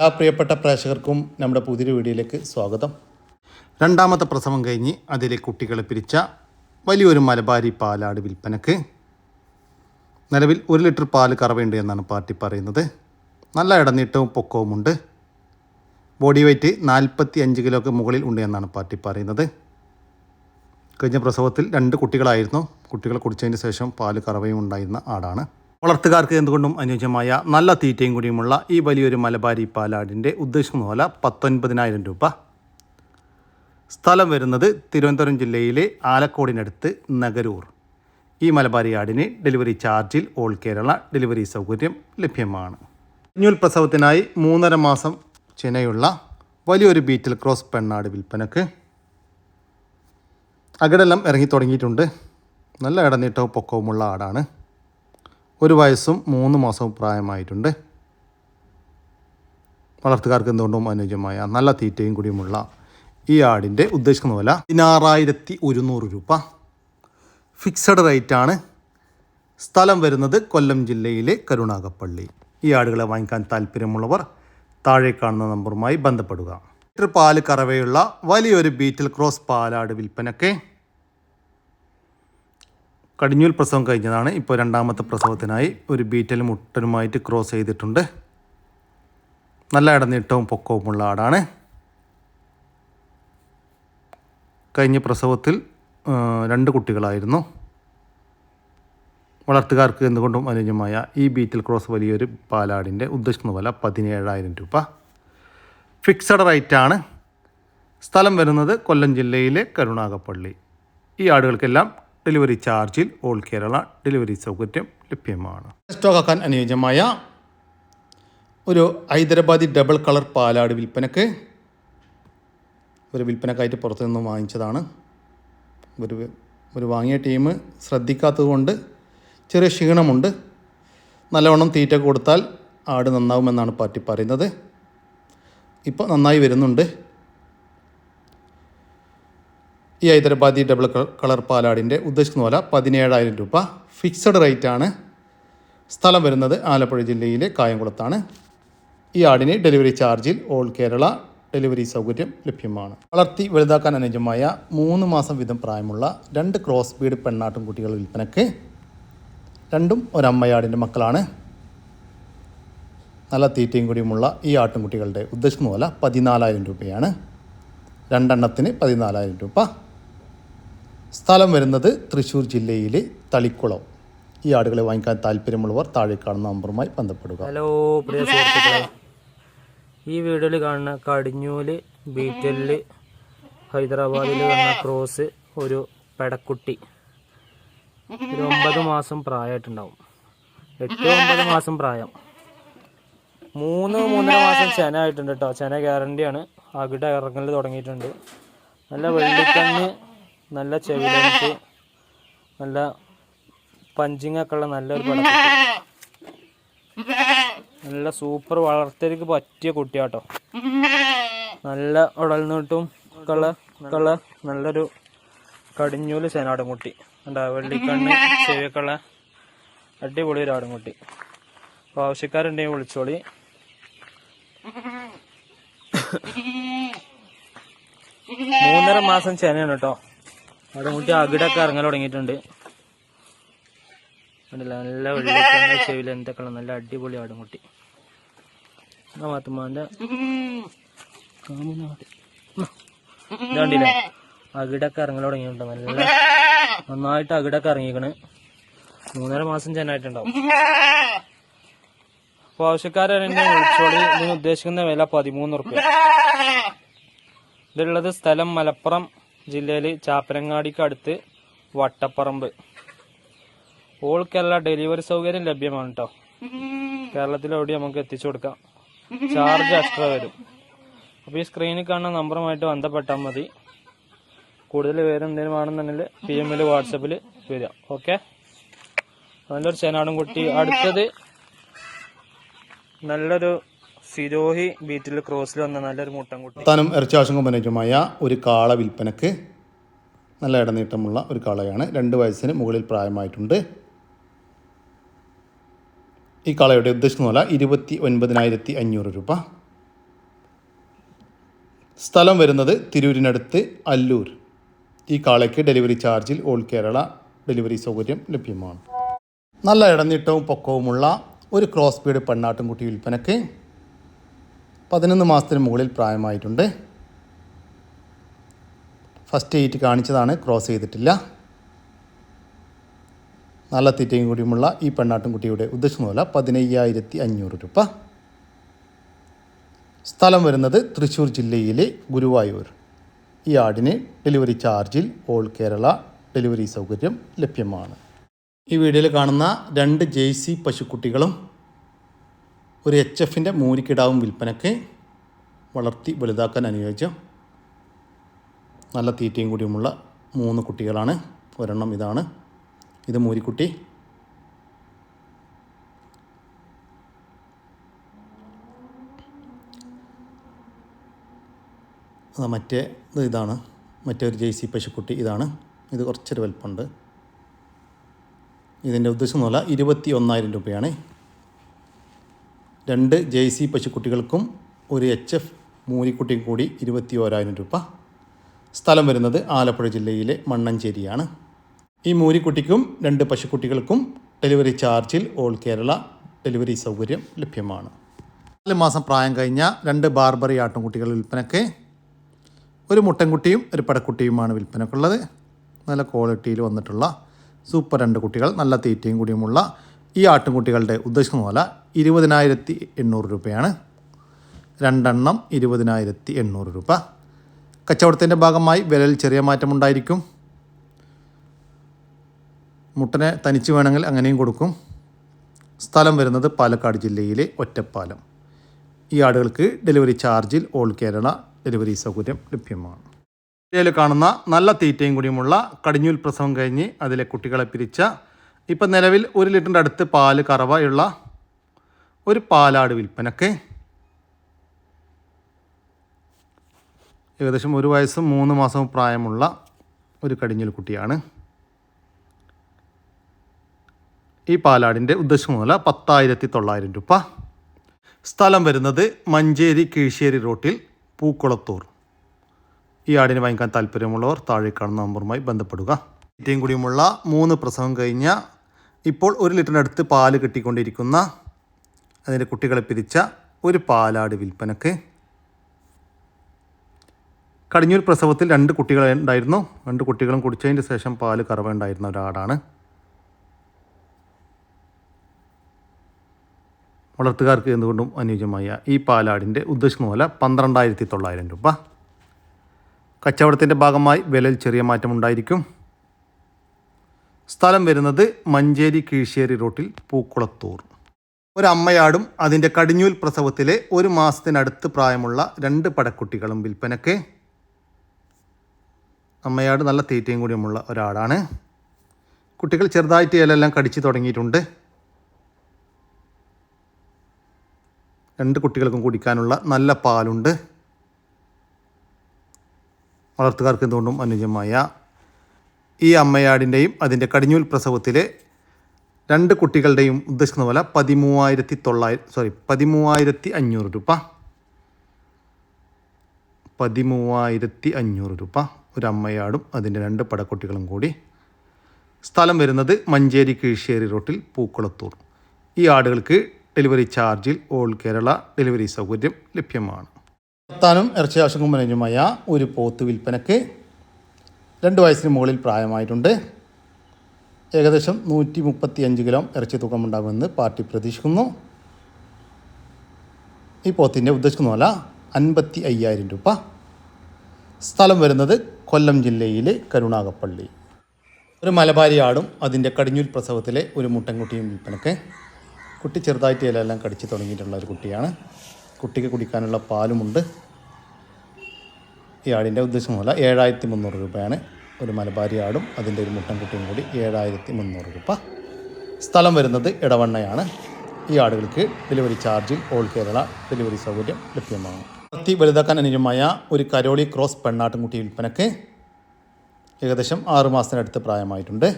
എല്ലാ പ്രിയപ്പെട്ട പ്രേക്ഷകർക്കും നമ്മുടെ പുതിയൊരു വീഡിയോയിലേക്ക് സ്വാഗതം. രണ്ടാമത്തെ പ്രസവം കഴിഞ്ഞ് അതിലെ കുട്ടികളെ പിരിച്ച വലിയൊരു മലബാരി പാലാട് വിൽപ്പനക്ക്. നിലവിൽ ഒരു ലിറ്റർ പാൽ കറവയുണ്ട് എന്നാണ് പാർട്ടി പറയുന്നത്. നല്ല ഇടനീട്ടവും പൊക്കവുമുണ്ട് ബോഡി വെയ്റ്റ് നാൽപ്പത്തി അഞ്ച് കിലോക്ക് മുകളിൽ ഉണ്ട് എന്നാണ് പാർട്ടി പറയുന്നത്. കഴിഞ്ഞ പ്രസവത്തിൽ രണ്ട് കുട്ടികളായിരുന്നു. കുട്ടികളെ കുടിച്ചതിന് ശേഷം പാൽ കറവയും ഉണ്ടായിരുന്ന ആടാണ്. വളർത്തുകാർക്ക് എന്തുകൊണ്ടും അനുയോജ്യമായ നല്ല തീറ്റയും കൂടിയുമുള്ള ഈ വലിയൊരു മലബാരി പാലാടിന്റെ ഉദ്ദേശം പോലെ പത്തൊൻപതിനായിരം രൂപ. സ്ഥലം വരുന്നത് തിരുവനന്തപുരം ജില്ലയിലെ ആലക്കോടിനടുത്ത് നഗരൂർ. ഈ മലബാരി ആടിന് ഡെലിവറി ചാർജിൽ ഓൾ കേരള ഡെലിവറി സൗകര്യം ലഭ്യമാണ്. കുഞ്ഞുൽ പ്രസവത്തിനായി മൂന്നര മാസം ചെനയുള്ള വലിയൊരു ബീറ്റിൽ ക്രോസ് പെണ്ണാട് വിൽപ്പനക്ക് അകടെല്ലാം ഇറങ്ങി തുടങ്ങിയിട്ടുണ്ട്. നല്ല ഇടനീട്ടവും പൊക്കവുമുള്ള ആടാണ്. ഒരു വയസ്സും മൂന്ന് മാസവും പ്രായമായിട്ടുണ്ട്. വളർത്തുകാർക്ക് എന്തുകൊണ്ടും അനുയോജ്യമായ നല്ല തീറ്റയും കൂടിയുമുള്ള ഈ ആടിന്റെ ഉദ്ദേശിക്കുന്ന വില പതിനാറായിരത്തി ഒരുന്നൂറ് രൂപ ഫിക്സഡ് റേറ്റാണ് സ്ഥലം വരുന്നത് കൊല്ലം ജില്ലയിലെ കരുണാകപ്പള്ളി ഈ ആടുകളെ വാങ്ങിക്കാൻ താല്പര്യമുള്ളവർ താഴെ കാണുന്ന നമ്പറുമായി ബന്ധപ്പെടുക. ലിറ്റർ പാൽ കറവയുള്ള വലിയൊരു ബീറ്റിൽ ക്രോസ് പാലാട് വിൽപ്പനയ്ക്ക് കടിഞ്ഞൂൽ പ്രസവം കഴിഞ്ഞതാണ്. ഇപ്പോൾ രണ്ടാമത്തെ പ്രസവത്തിനായി ഒരു ബീറ്റലും മുട്ടനുമായിട്ട് ക്രോസ് ചെയ്തിട്ടുണ്ട്. നല്ല ഇടനീട്ടവും പൊക്കവുമുള്ള ആടാണ്. കഴിഞ്ഞ പ്രസവത്തിൽ രണ്ട് കുട്ടികളായിരുന്നു. വളർത്തുകാർക്ക് എന്തുകൊണ്ടും അനുയോജ്യമായ ഈ ബീറ്റിൽ ക്രോസ് വലിയൊരു പാലാടിന്റെ ഉദ്ദേശിക്കുന്ന വില പതിനേഴായിരം രൂപ. ഫിക്സഡ് റേറ്റാണ്. സ്ഥലം വരുന്നത് കൊല്ലം ജില്ലയിലെ കരുണാകപ്പള്ളി. ഈ ആടുകൾക്കെല്ലാം ഡെലിവറി ചാർജിൽ ഓൾ കേരള ഡെലിവറി സൗകര്യം ലഭ്യമാണ്. സ്റ്റോക്കാക്കാൻ അനുയോജ്യമായ ഒരു ഹൈദരാബാദി ഡബിൾ കളർ പാലാട് വിൽപ്പനക്ക് ഒരു വിൽപ്പനക്കായിട്ട് പുറത്തു നിന്ന് വാങ്ങിച്ചതാണ്. ഒരു ഒരു വാങ്ങിയ ടീം ശ്രദ്ധിക്കാത്തതുകൊണ്ട് ചെറിയ ക്ഷീണമുണ്ട്. നല്ലവണ്ണം തീറ്റ കൊടുത്താൽ ആട് നന്നാവുമെന്നാണ് പാർട്ടി പറയുന്നത്. ഇപ്പോൾ നന്നായി വരുന്നുണ്ട്. ഈ ഹൈദരാബാദി ഡബിൾ കളർ പാലാടിന്റെ ഉദ്ദേശിക്കുന്ന പോലെ പതിനേഴായിരം രൂപ ഫിക്സഡ് റേറ്റാണ് സ്ഥലം വരുന്നത് ആലപ്പുഴ ജില്ലയിലെ കായംകുളത്താണ്. ഈ ആടിന് ഡെലിവറി ചാർജിൽ ഓൾ കേരള ഡെലിവറി സൗകര്യം ലഭ്യമാണ്. വളർത്തി വലുതാക്കാൻ അനുജമായ മൂന്ന് മാസം വീതം പ്രായമുള്ള രണ്ട് ക്രോസ് ബീഡ് പെണ്ണാട്ടും കുട്ടികൾ വിൽപ്പനയ്ക്ക് രണ്ടും ഒരമ്മയാടിന്റെ മക്കളാണ്. നല്ല തീറ്റയും കൂടിയുമുള്ള ഈ ആട്ടിൻകുട്ടികളുടെ ഉദ്ദേശിക്കുന്ന പോലെ പതിനാലായിരം രൂപയാണ്. രണ്ടെണ്ണത്തിന് പതിനാലായിരം രൂപ. സ്ഥലം വരുന്നത് തൃശ്ശൂർ ജില്ലയിലെ തളിക്കുളം. ഈ ആടുകളെ വാങ്ങിക്കാൻ താല്പര്യമുള്ളവർ താഴെ കാണുന്ന നമ്പറുമായി ബന്ധപ്പെടുക. ഹലോ പ്രിയ ഈ വീഡിയോയിൽ കാണുന്ന കടിഞ്ഞൂൽ ബീറ്റലിൽ ഹൈദരാബാദിൽ വന്ന ക്രോസ് ഒരു പെടക്കുട്ടി. ഒരു ഒമ്പത് മാസം പ്രായമായിട്ടുണ്ടാവും. എട്ട് ഒമ്പത് മാസം പ്രായം. മൂന്ന് മൂന്നര മാസം ചെന ആയിട്ടുണ്ട് കേട്ടോ ചെന ഗ്യാരണ്ടിയാണ് അകിട ഇറങ്ങൽ തുടങ്ങിയിട്ടുണ്ട്. നല്ല വെള്ളിക്കണ്ണ് നല്ല ചെവി നല്ല പഞ്ചിങ് ഒക്കെ ഉള്ള നല്ലൊരു പടം. നല്ല സൂപ്പർ വളർത്തലേക്ക് പറ്റിയ കുട്ടിയാട്ടോ. നല്ല ഉടൽനീട്ടും കള കള നല്ലൊരു കടിഞ്ഞൂൽ ചേനാടുംകുട്ടി. എന്താ വെള്ളിക്കണ്ണ് ചെവിയൊക്കെയുള്ള അടിപൊളി ഒരു ആടുംകുട്ടി. അപ്പോൾ ആവശ്യക്കാരുണ്ടെങ്കിൽ വിളിച്ചോളി. മൂന്നര മാസം ചെനയാണ് കേട്ടോ. ആടുംകുട്ടി അകിടൊക്കെ ഇറങ്ങാൻ തുടങ്ങിയിട്ടുണ്ട്. നല്ല വെള്ളിക്കണ്ണ ചെവിയിൽ നല്ല അടിപൊളി മാത്തുമ്മാന്റെ കാമുനാട് ഇതാണ്ടില്ലേ അകിടൊക്കെ ഇറങ്ങൽ തുടങ്ങിയിട്ടുണ്ട്. നല്ല നന്നായിട്ട് അകിടൊക്കെ ഇറങ്ങിക്കണ് മൂന്നര മാസം ചെന്നായിട്ടുണ്ടാവും അപ്പൊ ആവശ്യക്കാരെന്നെ വിളിച്ചോളി. ഇതിന് ഉദ്ദേശിക്കുന്ന വില പതിമൂന്ന് റുപ്യ. ഇതുള്ളത് സ്ഥലം മലപ്പുറം ജില്ലയിൽ ചാപ്പരങ്ങാടിക്ക് അടുത്ത് വട്ടപ്പറമ്പ്. ഓൾ കേരള ഡെലിവറി സൗകര്യം ലഭ്യമാണ് കേട്ടോ കേരളത്തിലെവിടെ നമുക്ക് എത്തിച്ചു കൊടുക്കാം. ചാർജ് എക്സ്ട്രാ വരും. അപ്പോൾ ഈ സ്ക്രീനിൽ കാണുന്ന നമ്പറുമായിട്ട് ബന്ധപ്പെട്ടാൽ മതി. കൂടുതൽ പേര് എന്തെങ്കിലും ആണെന്നുണ്ടെങ്കിൽ പി എമ്മിൽ വാട്സപ്പിൽ വരിക. ഓക്കെ? നല്ലൊരു ചേനാടും കുട്ടി അടുത്തത് നല്ലൊരു സിരോഹി ബീറ്റിൽ ക്രോസിൽ വന്ന നല്ലൊരു മുട്ടൻകുട്ടി വർത്താനം ഇറച്ചി ആവശ്യം കമ്പനിയുമായ ഒരു കാള വിൽപ്പനക്ക് നല്ല ഇടനീട്ടമുള്ള ഒരു കാളയാണ്. രണ്ട് വയസ്സിന് മുകളിൽ പ്രായമായിട്ടുണ്ട്. ഈ കാളയുടെ ഉദ്ദേശിക്കുന്ന പോലെ ഇരുപത്തി ഒൻപതിനായിരത്തി അഞ്ഞൂറ് രൂപ. സ്ഥലം വരുന്നത് തിരൂരിനടുത്ത് അല്ലൂർ. ഈ കാളയ്ക്ക് ഡെലിവറി ചാർജിൽ ഓൾ കേരള ഡെലിവറി സൗകര്യം ലഭ്യമാണ്. നല്ല ഇടനീട്ടവും പൊക്കവുമുള്ള ഒരു ക്രോസ് ബീഡ് പെണ്ണാട്ടുംകുട്ടി വിൽപ്പനയ്ക്ക് പതിനൊന്ന് മാസത്തിന് മുകളിൽ പ്രായമായിട്ടുണ്ട്. ഫസ്റ്റ് എയ്റ്റ് കാണിച്ചതാണ് ക്രോസ് ചെയ്തിട്ടില്ല. നല്ല തീറ്റയും കൂടിയുമുള്ള ഈ പെണ്ണാട്ടുംകുട്ടിയുടെ ഉദ്ദേശം പോലെ പതിനയ്യായിരത്തി അഞ്ഞൂറ് രൂപ. സ്ഥലം വരുന്നത് തൃശ്ശൂർ ജില്ലയിലെ ഗുരുവായൂർ. ഈ ആടിന് ഡെലിവറി ചാർജിൽ ഓൾ കേരള ഡെലിവറി സൗകര്യം ലഭ്യമാണ്. ഈ വീഡിയോയിൽ കാണുന്ന രണ്ട് ജേഴ്സി പശുക്കുട്ടികളും ഒരു എച്ച് എഫിന്റെ മൂരിക്കിടാവും വിൽപ്പനയ്ക്ക് വളർത്തി വലുതാക്കാൻ അനുയോജ്യം. നല്ല തീറ്റയും കൂടിയുമുള്ള മൂന്ന് കുട്ടികളാണ്. ഒരെണ്ണം ഇതാണ്. ഇത് മൂരിക്കുട്ടി. മറ്റേ ഇത് ഇതാണ്. മറ്റേ ഒരു ജെയ്സി പശുക്കുട്ടി ഇതാണ്. ഇത് കുറച്ചൊരു വലുപ്പമുണ്ട്. ഇതിന്റെ ഉദ്ദേശം എന്നല്ല ഇരുപത്തി ഒന്നായിരം രൂപയാണ്. രണ്ട് ജെ സി പശുക്കുട്ടികൾക്കും ഒരു എച്ച് എഫ് മൂരിക്കുട്ടിയും കൂടി ഇരുപത്തി ഓരായിരം രൂപ. സ്ഥലം വരുന്നത് ആലപ്പുഴ ജില്ലയിലെ മണ്ണഞ്ചേരിയാണ്. ഈ മൂരിക്കുട്ടിക്കും രണ്ട് പശുക്കുട്ടികൾക്കും ഡെലിവറി ചാർജിൽ ഓൾ കേരള ഡെലിവറി സൗകര്യം ലഭ്യമാണ്. നാല് മാസം പ്രായം കഴിഞ്ഞ രണ്ട് ബാർബറി ആട്ടുംകുട്ടികൾ വിൽപ്പനയ്ക്ക് ഒരു മുട്ടൻകുട്ടിയും ഒരു പടക്കുട്ടിയുമാണ് വിൽപ്പനക്കുള്ളത്. നല്ല ക്വാളിറ്റിയിൽ വന്നിട്ടുള്ള സൂപ്പർ രണ്ട് കുട്ടികൾ നല്ല തീറ്റയും കൂടിയുമുള്ള ഈ ആട്ടുംകുട്ടികളുടെ ഉദ്ദേശം വില ഇരുപതിനായിരത്തി എണ്ണൂറ് രൂപയാണ്. രണ്ടെണ്ണം ഇരുപതിനായിരത്തി എണ്ണൂറ് രൂപ. കച്ചവടത്തിന്റെ ഭാഗമായി വിലയിൽ ചെറിയ മാറ്റമുണ്ടായിരിക്കും മുട്ടനെ തനിച്ച് വേണമെങ്കിൽ അങ്ങനെയും കൊടുക്കും. സ്ഥലം വരുന്നത് പാലക്കാട് ജില്ലയിലെ ഒറ്റപ്പാലം. ഈ ആടുകൾക്ക് ഡെലിവറി ചാർജിൽ ഓൾ കേരള ഡെലിവറി സൗകര്യം ലഭ്യമാണ്. ഇന്ത്യയിൽ കാണുന്ന നല്ല തീറ്റയും കൂടിയുമുള്ള കടിഞ്ഞൂൽ പ്രസവം കഴിഞ്ഞ് അതിലെ കുട്ടികളെ പിരിച്ച ഇപ്പം നിലവിൽ ഒരു ലിറ്ററിന്റെ അടുത്ത് പാൽ കറവയുള്ള ഒരു പാലാട് വിൽപ്പനക്ക്. ഏകദേശം ഒരു വയസ്സും മൂന്ന് മാസവും പ്രായമുള്ള ഒരു കടിഞ്ഞൽ കുട്ടിയാണ്. ഈ പാലാടിന്റെ ഉദ്ദേശം മുതല പത്തായിരത്തി തൊള്ളായിരം രൂപ. സ്ഥലം വരുന്നത് മഞ്ചേരി കീഴ്ശ്ശേരി റോട്ടിൽ പൂക്കുളത്തൂർ. ഈ ആടിനെ വാങ്ങിക്കാൻ താല്പര്യമുള്ളവർ താഴെ കാണുന്ന നമ്പറുമായി ബന്ധപ്പെടുക. ഏറ്റവും കൂടിയുമുള്ള മൂന്ന് പ്രസവം കഴിഞ്ഞ ഇപ്പോൾ ഒരു ലിറ്ററിനടുത്ത് പാൽ കിട്ടിക്കൊണ്ടിരിക്കുന്ന അതിന്റെ കുട്ടികളെ പിരിച്ച ഒരു പാലാട് വിൽപ്പനക്ക്. കടിഞ്ഞൂർ പ്രസവത്തിൽ രണ്ട് കുട്ടികൾ ഉണ്ടായിരുന്നു. രണ്ട് കുട്ടികളും കുടിച്ചതിന് ശേഷം പാൽ കറവ ഉണ്ടായിരുന്ന ഒരാടാണ്. വളർത്തുകാർക്ക് എന്തുകൊണ്ടും അനുയോജ്യമായ ഈ പാലാടിന്റെ ഉദ്ദേശിക്കുന്ന പോലെ പന്ത്രണ്ടായിരത്തി തൊള്ളായിരം രൂപ. കച്ചവടത്തിന്റെ ഭാഗമായി വിലയിൽ ചെറിയ മാറ്റമുണ്ടായിരിക്കും. സ്ഥലം വരുന്നത് മഞ്ചേരി കീഴ്ശ്ശേരി റോട്ടിൽ പൂക്കുളത്തൂർ. ഒരമ്മയാടും അതിന്റെ കടിഞ്ഞൂൽ പ്രസവത്തിലെ ഒരു മാസത്തിനടുത്ത് പ്രായമുള്ള രണ്ട് പടക്കുട്ടികളും വിൽപ്പനയ്ക്ക്. അമ്മയാട് നല്ല തീറ്റയും കൂടിയുമുള്ള ഒരാടാണ് കുട്ടികൾ ചെറുതായിട്ട് ഇലയെല്ലാം കടിച്ചു തുടങ്ങിയിട്ടുണ്ട്. രണ്ട് കുട്ടികൾക്കും കുടിക്കാനുള്ള നല്ല പാലുണ്ട്. വളർത്തുകാർക്ക് എന്തുകൊണ്ടും അനുയോജ്യമായ ഈ അമ്മയാടിന്റെയും അതിന്റെ കടിഞ്ഞൂൽ പ്രസവത്തിലെ രണ്ട് കുട്ടികളുടെയും ഉദ്ദേശിക്കുന്ന പോലെ പതിമൂവായിരത്തി തൊള്ളായിരം സോറി പതിമൂവായിരത്തി അഞ്ഞൂറ് രൂപ. പതിമൂവായിരത്തി അഞ്ഞൂറ് രൂപ ഒരു അമ്മയാടും അതിന്റെ രണ്ട് പടക്കുട്ടികളും കൂടി. സ്ഥലം വരുന്നത് മഞ്ചേരി കീഴ്ശ്ശേരി റോട്ടിൽ പൂക്കുളത്തൂർ. ഈ ആടുകൾക്ക് ഡെലിവറി ചാർജിൽ ഓൾ കേരള ഡെലിവറി സൗകര്യം ലഭ്യമാണ്. നിർത്താനും ഇറച്ചി ആവശ്യങ്ങൾക്കും അനുയോജ്യമായ ഒരു പോത്ത് വിൽപ്പനയ്ക്ക് രണ്ട് വയസ്സിന് മുകളിൽ പ്രായമായിട്ടുണ്ട്. ഏകദേശം നൂറ്റി മുപ്പത്തി അഞ്ച് കിലോ ഇറച്ചി തൂക്കമുണ്ടാകുമെന്ന് പാർട്ടി പ്രതീക്ഷിക്കുന്നു. ഈ പോത്തിന്റെ ഉദ്ദേശിക്കുന്ന പോലെ അൻപത്തി അയ്യായിരം രൂപ. സ്ഥലം വരുന്നത് കൊല്ലം ജില്ലയിലെ കരുണാകപ്പള്ളി ഒരു മലബാരി ആടും അതിന്റെ കടിഞ്ഞൂൽ പ്രസവത്തിലെ ഒരു മുട്ടൻകുട്ടിയും വിൽപ്പനക്ക് കുട്ടി ചെറുതായിട്ട് ഇലയെല്ലാം കടിച്ചു തുടങ്ങിയിട്ടുള്ള ഒരു കുട്ടിയാണ്. കുട്ടിക്ക് കുടിക്കാനുള്ള പാലുമുണ്ട്. ഈ ആടിന്റെ ഉദ്ദേശം പോലെ ഏഴായിരത്തി മുന്നൂറ് രൂപയാണ് ഒരു മലബാരി ആടും അതിന്റെ ഒരു മുട്ടൻകുട്ടിയും കൂടി ഏഴായിരത്തി മുന്നൂറ് രൂപ. സ്ഥലം വരുന്നത് ഇടവണ്ണയാണ് ഈ ആടുകൾക്ക് ഡെലിവറി ചാർജിൽ ഓൾ കേരള ഡെലിവറി സൗകര്യം ലഭ്യമാണ്. വളർത്തി വലുതാക്കാൻ അനുയോജ്യമായ ഒരു കരോളി ക്രോസ് പെണ്ണാട്ടുംകുട്ടി വിൽപ്പനക്ക് ഏകദേശം ആറ് മാസത്തിനടുത്ത് പ്രായമായിട്ടുണ്ട്.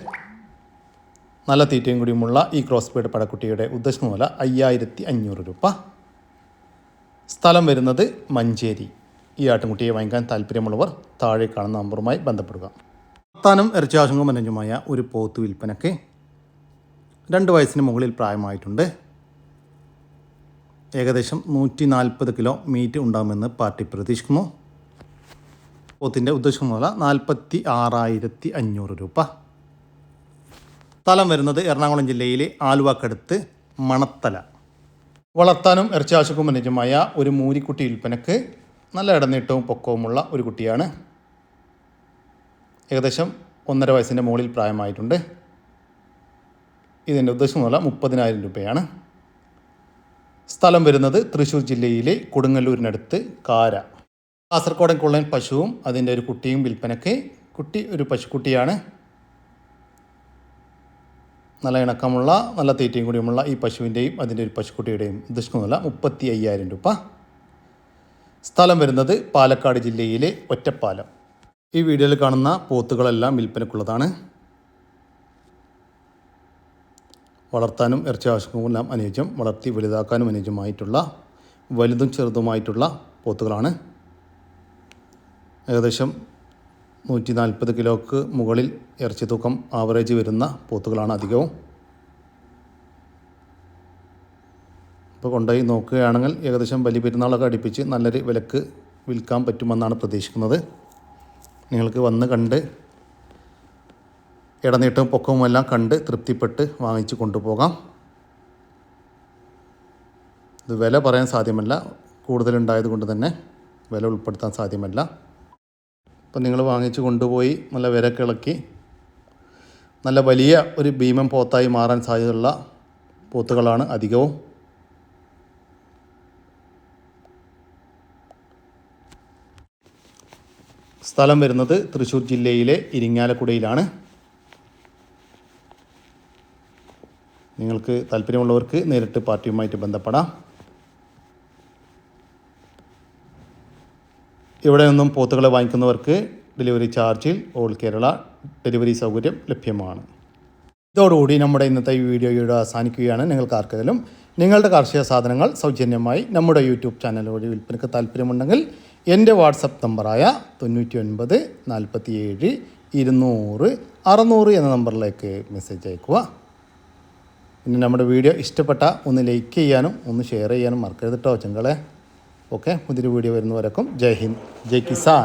നല്ല തീറ്റയും കൂടിയുമുള്ള ഈ ക്രോസ് ബീഡ് പടക്കുട്ടിയുടെ ഉദ്ദേശം മൂല അയ്യായിരത്തി അഞ്ഞൂറ് രൂപ. സ്ഥലം വരുന്നത് മഞ്ചേരി. ഈ ആട്ടിൻകുട്ടിയെ വാങ്ങിക്കാൻ താല്പര്യമുള്ളവർ താഴെ കാണുന്ന നമ്പറുമായി ബന്ധപ്പെടുക. വർത്താനം ഇറച്ചിയാശങ്കം മനഞ്ഞുമായ ഒരു പോത്ത് വിൽപ്പനയ്ക്ക് രണ്ട് വയസ്സിന് മുകളിൽ പ്രായമായിട്ടുണ്ട്. ഏകദേശം നൂറ്റി നാൽപ്പത് കിലോ മീറ്റ് ഉണ്ടാകുമെന്ന് പാർട്ടി പ്രതീക്ഷിക്കുന്നു. പോത്തിന്റെ ഉദ്ദേശം മുതല നാൽപ്പത്തി ആറായിരത്തി അഞ്ഞൂറ് രൂപ. സ്ഥലം വരുന്നത് എറണാകുളം ജില്ലയിലെ ആലുവാക്കടുത്ത് മണത്തല. വളർത്താനും ഇറച്ചിയാശക്കും അനുജമായ ഒരു മൂരിക്കുട്ടി വിൽപ്പനക്ക് നല്ല ഇടനീട്ടവും പൊക്കവുമുള്ള ഒരു കുട്ടിയാണ്. ഏകദേശം ഒന്നര വയസ്സിന്റെ മുകളിൽ പ്രായമായിട്ടുണ്ട്. ഇതിന്റെ ഉദ്ദേശം മുതല മുപ്പതിനായിരം രൂപയാണ്. സ്ഥലം വരുന്നത് തൃശ്ശൂർ ജില്ലയിലെ കൊടുങ്ങല്ലൂരിനടുത്ത് കാര. കാസർഗോഡൻ കുള്ളൻ പശുവും അതിന്റെ ഒരു കുട്ടിയും വിൽപ്പനയ്ക്ക്. കുട്ടി ഒരു പശുക്കുട്ടിയാണ്. നല്ല ഇണക്കമുള്ള നല്ല തീറ്റയും കൂടിയുമുള്ള ഈ പശുവിന്റെയും അതിന്റെ ഒരു പശുക്കുട്ടിയുടെയും ഉദ്ദേശിക്കുന്നില്ല മുപ്പത്തി അയ്യായിരം രൂപ. സ്ഥലം വരുന്നത് പാലക്കാട് ജില്ലയിലെ ഒറ്റപ്പാലം. ഈ വീഡിയോയിൽ കാണുന്ന പോത്തുകളെല്ലാം വിൽപ്പനക്കുള്ളതാണ് വളർത്താനും ഇറച്ചി ആവശ്യങ്ങളെല്ലാം അനുയോജ്യം വളർത്തി വലുതാക്കാനും അനുയോജ്യമായിട്ടുള്ള വലുതും ചെറുതുമായിട്ടുള്ള പോത്തുകളാണ്. ഏകദേശം നൂറ്റി നാൽപ്പത് കിലോക്ക് മുകളിൽ ഇറച്ചി തൂക്കം ആവറേജ് വരുന്ന പോത്തുകളാണ് അധികവും. ഇപ്പോൾ കൊണ്ടുപോയി നോക്കുകയാണെങ്കിൽ ഏകദേശം വലിയ പെരുന്നാളൊക്കെ അടുപ്പിച്ച് നല്ലൊരു വിലക്ക് വിൽക്കാൻ പറ്റുമെന്നാണ് പ്രതീക്ഷിക്കുന്നത്. നിങ്ങൾക്ക് വന്ന് കണ്ട് ഇടനീട്ടവും പൊക്കവും എല്ലാം കണ്ട് തൃപ്തിപ്പെട്ട് വാങ്ങിച്ച് കൊണ്ടുപോകാം. ഇത് വില പറയാൻ സാധ്യമല്ല. കൂടുതലുണ്ടായത് കൊണ്ട് തന്നെ വില ഉൾപ്പെടുത്താൻ സാധ്യമല്ല. അപ്പം നിങ്ങൾ വാങ്ങിച്ച് കൊണ്ടുപോയി നല്ല വിലക്ക് ഇളക്കി നല്ല വലിയ ഒരു ഭീമം പോത്തായി മാറാൻ സാധ്യതയുള്ള പോത്തുകളാണ് അധികവും. സ്ഥലം വരുന്നത് തൃശ്ശൂർ ജില്ലയിലെ ഇരിങ്ങാലക്കുടയിലാണ്. നിങ്ങൾക്ക് താല്പര്യമുള്ളവർക്ക് നേരിട്ട് പാർട്ടിയുമായിട്ട് ബന്ധപ്പെടാം. ഇവിടെ നിന്നും പോത്തുകളെ വാങ്ങിക്കുന്നവർക്ക് ഡെലിവറി ചാർജിൽ ഓൾ കേരള ഡെലിവറി സൗകര്യം ലഭ്യമാണ്. ഇതോടുകൂടി നമ്മുടെ ഇന്നത്തെ വീഡിയോയുടെ അവസാനിക്കുകയാണ്. നിങ്ങൾക്ക് ആർക്കെങ്കിലും നിങ്ങളുടെ കാർഷിക സാധനങ്ങൾ സൗജന്യമായി നമ്മുടെ യൂട്യൂബ് ചാനൽ വഴി വിൽപ്പനയ്ക്ക് താല്പര്യമുണ്ടെങ്കിൽ എന്റെ വാട്സപ്പ് നമ്പറായ തൊണ്ണൂറ്റി ഒൻപത് നാൽപ്പത്തി ഏഴ് ഇരുന്നൂറ് അറുന്നൂറ് എന്ന നമ്പറിലേക്ക് മെസ്സേജ് അയക്കുക. പിന്നെ നമ്മുടെ വീഡിയോ ഇഷ്ടപ്പെട്ട ഒന്ന് ലൈക്ക് ചെയ്യാനും ഒന്ന് ഷെയർ ചെയ്യാനും മറക്കരുത് കേട്ടോ ചെങ്കളെ. ഓക്കെ പുതിയൊരു വീഡിയോ വരുന്നവരക്കും ജയ് ഹിന്ദ് ജയ് കിസാൻ.